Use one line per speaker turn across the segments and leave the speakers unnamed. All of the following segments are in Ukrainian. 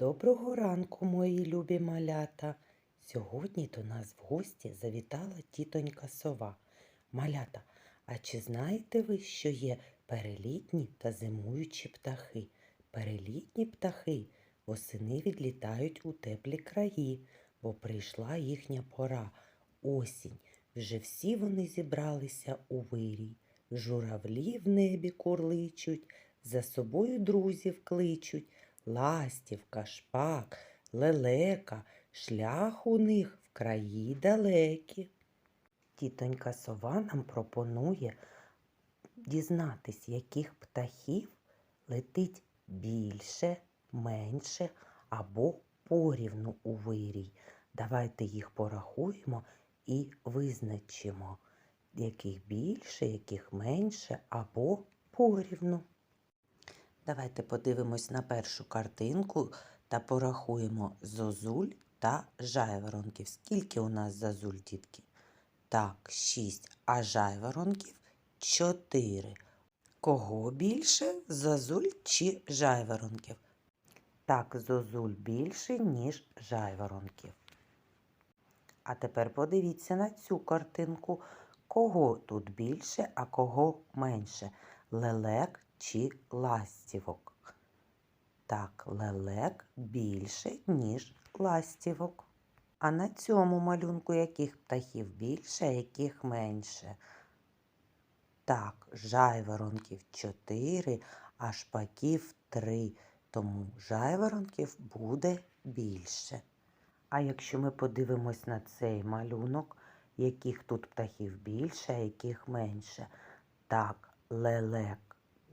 Доброго ранку, мої любі малята. Сьогодні до нас в гості завітала тітонька сова. Малята, а чи знаєте ви, що є перелітні та зимуючі птахи? Перелітні птахи восени відлітають у теплі краї, бо прийшла їхня пора осінь. Вже всі вони зібралися у вирій. Журавлі в небі курличуть, за собою друзів кличуть. Ластівка, шпак, лелека, шлях у них в краї далекі. Тітонька сова нам пропонує дізнатись, яких птахів летить більше, менше або порівну у вирій. Давайте їх порахуємо і визначимо, яких більше, яких менше або порівну. Давайте подивимось на першу картинку та порахуємо зозуль та жайворонків. Скільки у нас зозуль, дітки? Так, 6, а жайворонків 4. Кого більше, зозуль чи жайворонків? Так, зозуль більше, ніж жайворонків. А тепер подивіться на цю картинку. Кого тут більше, а кого менше? Лелек чи ластівок? Так, лелек більше, ніж ластівок. А на цьому малюнку яких птахів більше, яких менше? Так, жайворонків 4, а шпаків 3, тому жайворонків буде більше. А якщо ми подивимось на цей малюнок, яких тут птахів більше, а яких менше? Так, лелек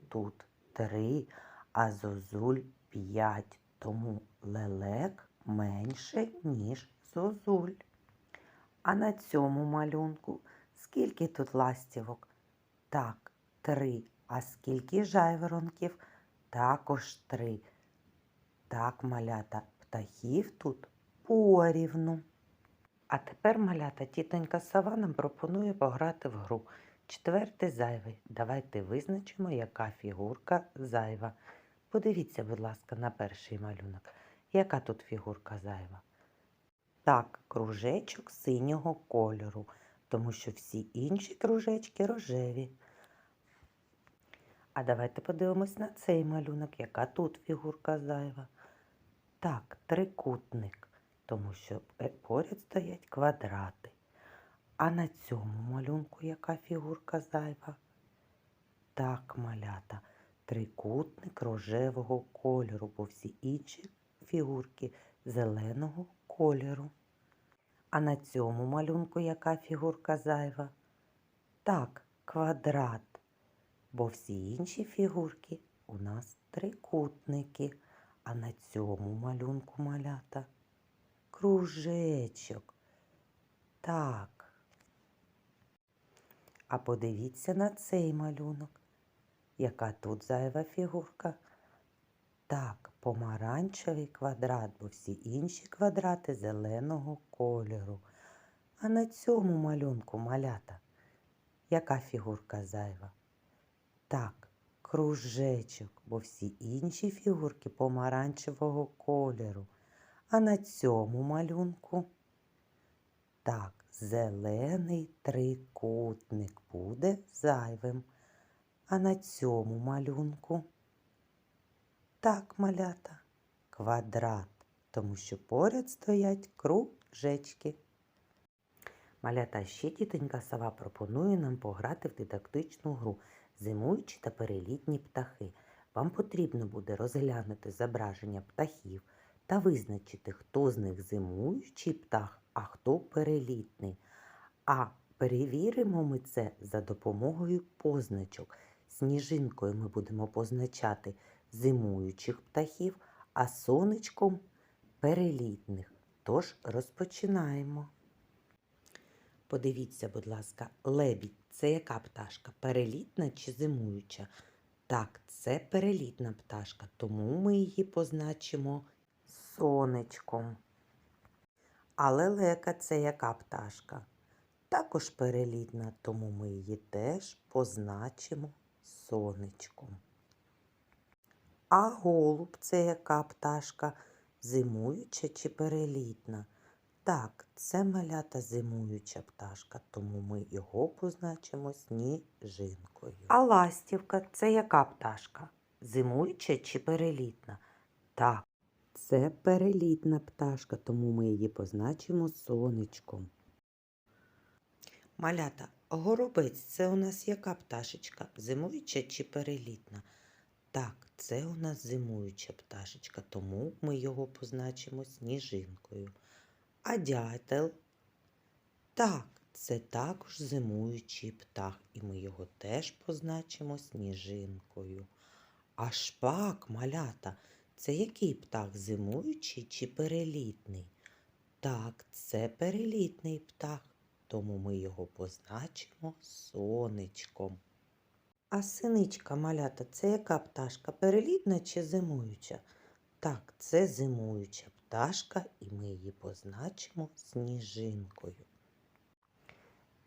тут 3, а зозуль 5, тому лелек менше, ніж зозуль. А на цьому малюнку скільки тут ластівок? Так, 3. А скільки жайворонків? Також 3. Так, малята, птахів тут порівну. А тепер, малята, тітонька сова нам пропонує пограти в гру. Четвертий зайвий. Давайте визначимо, яка фігурка зайва. Подивіться, будь ласка, на перший малюнок. Яка тут фігурка зайва? Так, кружечок синього кольору, тому що всі інші кружечки рожеві. А давайте подивимось на цей малюнок, яка тут фігурка зайва. Так, трикутник, тому що е, поряд стоять квадрати. А на цьому малюнку яка фігурка зайва? Так, малята, трикутник рожевого кольору, бо всі інші фігурки зеленого кольору. А на цьому малюнку яка фігурка зайва? Так, квадрат, бо всі інші фігурки у нас трикутники. А на цьому малюнку малята кружечок. Так. А подивіться на цей малюнок. Яка тут зайва фігурка? Так, помаранчевий квадрат, бо всі інші квадрати зеленого кольору. А на цьому малюнку малята. Яка фігурка зайва? Так, кружечок, бо всі інші фігурки помаранчевого кольору. А на цьому малюнку. Так, зелений трикутник буде зайвим. А на цьому малюнку. Так, малята, квадрат, тому що поряд стоять кружечки. Малята ще тітонька сова пропонує нам пограти в дидактичну гру зимуючі та перелітні птахи. Вам потрібно буде розглянути зображення птахів та визначити, хто з них зимуючий птах, а хто перелітний. А перевіримо ми це за допомогою позначок. Сніжинкою ми будемо позначати зимуючих птахів, а сонечком перелітних. Тож розпочинаємо. Подивіться, будь ласка, лебідь це яка пташка? Перелітна чи зимуюча? Так, це перелітна пташка, тому ми її позначимо сонечком. А лелека це яка пташка? Також перелітна, тому ми її теж позначимо сонечком. А голуб це яка пташка? зимуюча чи перелітна? Так, це малята зимуюча пташка, тому ми його позначимо сніжинкою. А ластівка це яка пташка? Зимуюча чи перелітна? Так, це перелітна пташка, тому ми її позначимо сонечком. Малята, горобець це у нас яка пташечка? Зимуюча чи перелітна? Так, це у нас зимуюча пташечка, тому ми його позначимо сніжинкою. А дятел? Так, це також зимуючий птах, і ми його теж позначимо сніжинкою. А шпак, малята, це який птах зимуючий чи перелітний? Так, це перелітний птах, тому ми його позначимо сонечком. А синичка малята це яка пташка? Перелітна чи зимуюча? Так, це зимуюча пташка, і ми її позначимо сніжинкою.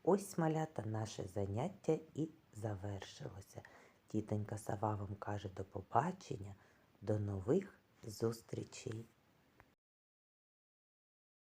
Ось малята наше заняття і завершилося. Тітонька Сава вам каже до побачення, до нових зустрічей.